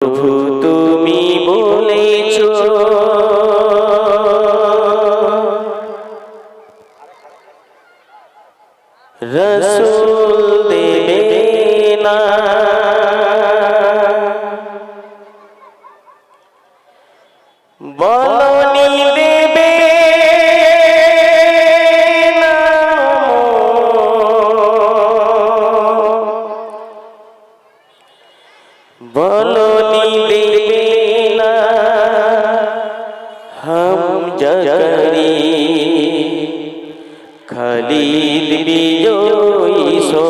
তুমি রসুল দেবে না। খালিদ বিজয়ী সো।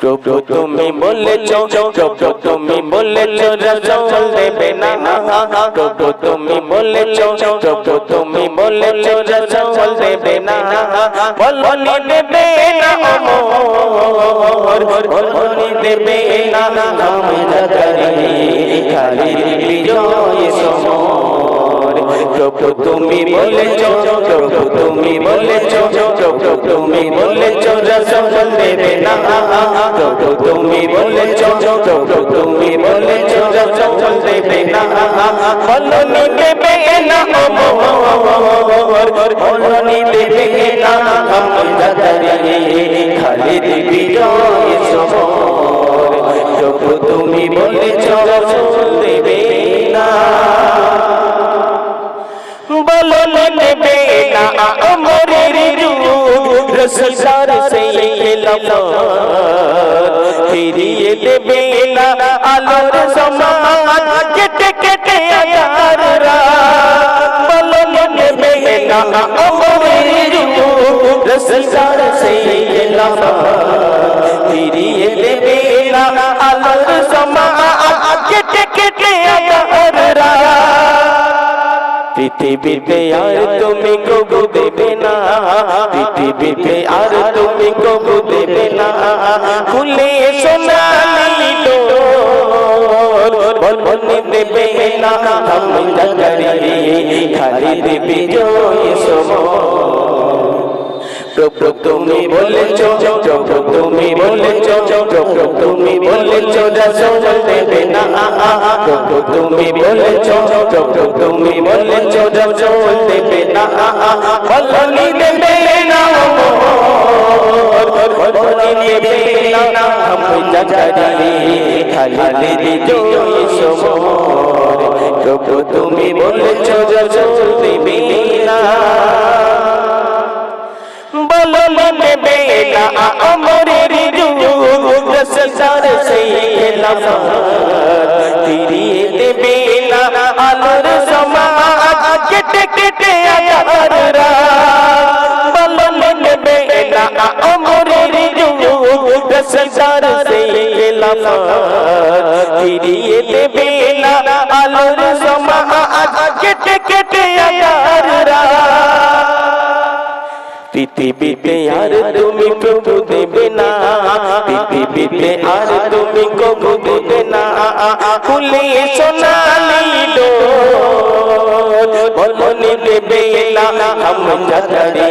প্রভু তুমি বলেছ, প্রভু তুমি বলেছ রসল দেবে না। প্রভু তুমি বলেছ, প্রভু তুমি বলেছ রসল দেবে না। বলনি দেবে না অমর বলনি দেবে না। নাম জাগারি খালিদ বিজয় প্রভু তুমি বলেছ, প্রভু তুমি বলেছ, প্রভু তুমি বলেছ রসল দেবে না। প্রভু তুমি বলেছ, প্রভু তুমি বলেছ রসল দেবে না। বলনি দেবে না অমর বলনি দেবে না নাম জাগারি খালিদ বিজয় সমর প্রভু তুমি বলেছ রসল দেবে বলো নেবে না আমরের রূপ রসদার সেই খেলাম ফিরিয়ে দেবে না আলোর সমান কেটে কেটে আয়ার বলো নেবে না আমরের রূপ রসদার সেই খেলাম ফিরিয়ে দেবে পৃথিবীতে আর তুমি কবু দেবে না। পৃথিবীতে আর তুমি কবু দেবে না। খুলে সোনালি বলনি দেবে না। আমি জাগারি খালি দেবে জয় সময় প্রভু তুমি বলেছ প্রভু তুমি বলেছ প্রভু তুমি বলেছ রসল দেবে না। প্রভু তুমি বলেছ প্রভু তুমি বলেছ রসল দেবে না। বলনি দেবে না বলনি দেবে না। আমি জাগারি খালি দিদি সমর প্রভু তুমি বলেছ রসল খেলাম ফিরিয়ে দেবে না আলোর সমাজ কেটে কেটে আয়ার বলো নেবে না আমরের যুগ রসদার সেই খেলাম ফিরিয়ে দেবে না আলোর সমাজ কেটে কেটে আয়ার পৃথিবীতে আর তুমি প্রভু দেবে না। পৃথিবীতে আর তুমি খুলে সোনালি বলনি দেবে না हम জাগারি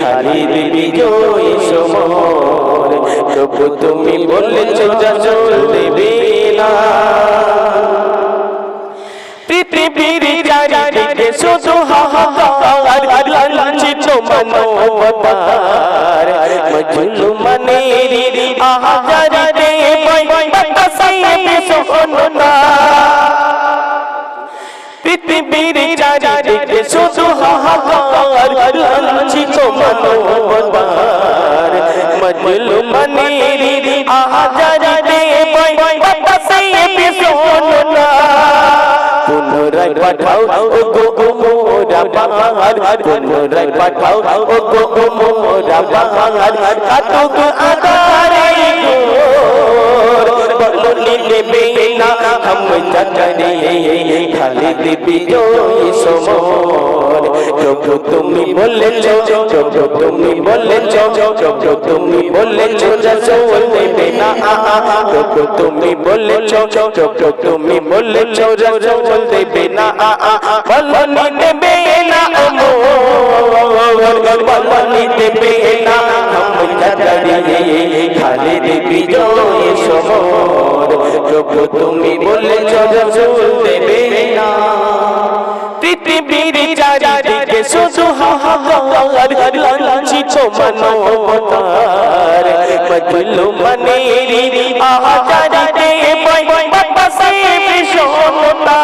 খালি বিজয় সমর। প্রভু তুমি বলেছ জল দেবে না পৃথিবীর চারিদিকে শুধু হাহাকার, লাঞ্ছিত মানবতার। মজলুমানের আহাজারিতে বাতাসে বিশোনা পৃথিবীর চারিদিকে শুধু হাহাকার লাঞ্ছিত মানবতার। মজলুমানের আহাজারিতে বাতাসে বিশোনা পুনরায় পাঠাও, ও গো, ও মোরা পাহাড়। পুনরায় পাঠাও, ও গো, ও মোরা পাহাড়। কাতুক আদারে বলনি না हम খালি দিবি সমর প্রভু তুমি বলেছ, প্রভু তুমি বলেছ, প্রভু তুমি বলেছ দেবে না। প্রভু তুমি বলেছ, প্রভু তুমি বলেছ দেবে না। বলনি বলেছ রসুল দেবে না পৃথিবীর চারিদিকে শুধু হাহাকার, লাঞ্ছিত মানবতার মজলু মনেরি আহাজারিতে বাতাসে বিষমতা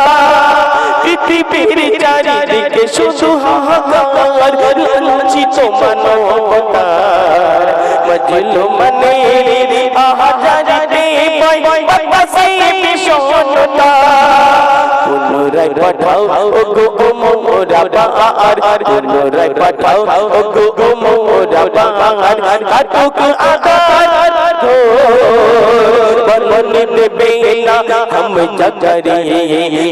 পৃথিবীর চারিদিকে শুধু হাহাকার, লাঞ্ছিত মানবতার মজলু মনেরি আহাজারিতে বিষমতা পুনরায় পাঠাও ও গো মোরা বাহার পুনরায় পাঠাও ও গো মোরা বাহার কাটুক আদার ধো বলনি দেবে না हम জাগারি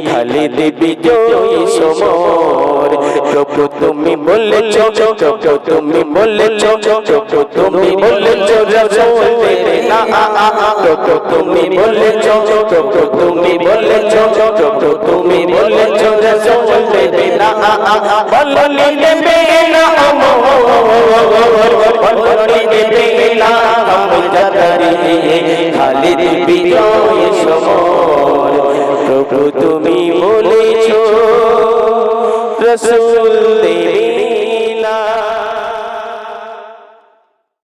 খালিদ বিজয় সমর প্রভু তুমি বলেছ প্রভু তুমি বলেছ প্রভু তুমি বলেছ রসুল দেবে না প্রভু তুমি বলেছ প্রভু তুমি বলেছ প্রভু তুমি বলেছ রসুল দেবে না বলনি দেবে না বলনি দেবে না हम জাগারি খালিদ বিজয় সমর প্রভু তুমি বলেছ রসুল দেবী